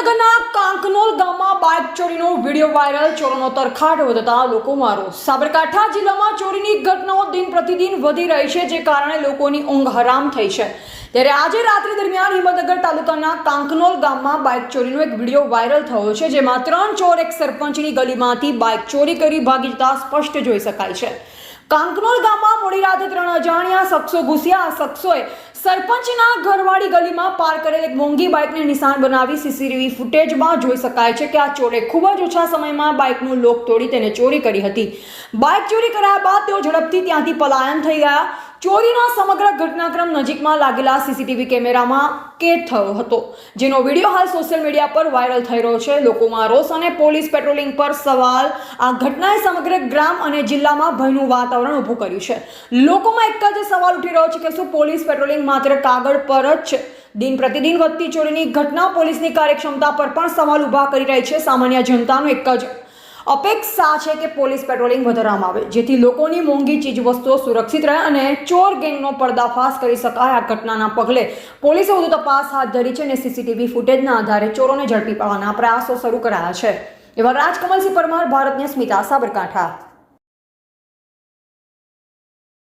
હિંમતનગરના કાંકનોલ ગામમાં બાઇક ચોરીનો video viral. ચોરોનો તરખાટ વધતા લોકોમાં રોષ. સાબરકાંઠા જિલ્લામાં ચોરીની ઘટનાઓ દિન પ્રતિદિન વધી રહી છે, જે કારણે લોકોની ઊંઘ હરામ થઈ છે. ત્યારે આજે રાત્રિ દરમિયાન હિંમતનગર તાલુકાના કાંકનોલ ગામમાં બાઇક ચોરીનો એક વીડિયો વાયરલ થયો છે, જેમાં ત્રણ ચોર એક સરપંચની ગલીમાંથી બાઇક ચોરી કરી ભાગી જતા સ્પષ્ટ જોઈ શકાય છે. કાંકનોલ ગામમાં મોડી રાતે ત્રણ અજાણ્યા શખ્સો ઘૂસ્યા. આ શખ્સોએ સરપંચના ઘરવાળી ગલીમાં પાર કરેલ એક મોંઘી બાઇકને નિશાન બનાવી સીસીટીવી ફૂટેજમાં જોઈ શકાય છે કે આ ચોરે ખૂબ જ ઓછા સમયમાં બાઇકનું લોક તોડી તેને ચોરી કરી હતી. બાઇક ચોરી કરાયા બાદ તેઓ ઝડપથી ત્યાંથી પલાયન થઈ ગયા. ચોરીનો સમગ્ર ઘટનાક્રમ નજીકમાં લાગેલા સીસીટીવી કેમેરામાં કેદ થયો હતો, જેનો વીડિયો હાલ સોશિયલ મીડિયા પર વાયરલ થઈ રહ્યો છે. લોકોમાં રોષ અને પોલીસ પેટ્રોલિંગ પર સવાલ. આ ઘટનાએ સમગ્ર ગ્રામ અને જિલ્લામાં ભયનું વાતાવરણ ઊભું કર્યું છે. લોકોમાં એક જ સવાલ ઉઠી રહ્યો છે કે શું પોલીસ પેટ્રોલિંગ માત્ર કાગળ પર જ છે? દિન પ્રતિદિન વધતી ચોરીની ઘટના પોલીસની કાર્યક્ષમતા પર પણ સવાલ ઊભા કરી રહી છે. સામાન્ય જનતાનો એક જ અપેક્ષા છે કે પોલીસ પેટ્રોલિંગ વધારવામાં આવે. જેથી લોકોની મોંઘી ચીજવસ્તુઓ સુરક્ષિત રહે અને ચોર ગેંગનો પર્દાફાશ કરી શકાય. આ ઘટનાના પગલે પોલીસે વધુ તપાસ હાથ ધરી છે અને સીસીટીવી ફૂટેજના આધારે ચોરોને ઝડપી પાડવાના પ્રયાસો શરૂ કરાયા છે. એવા રાજકમલસિંહ પરમાર ભારતની સ્મિતા સાબરકાંઠા.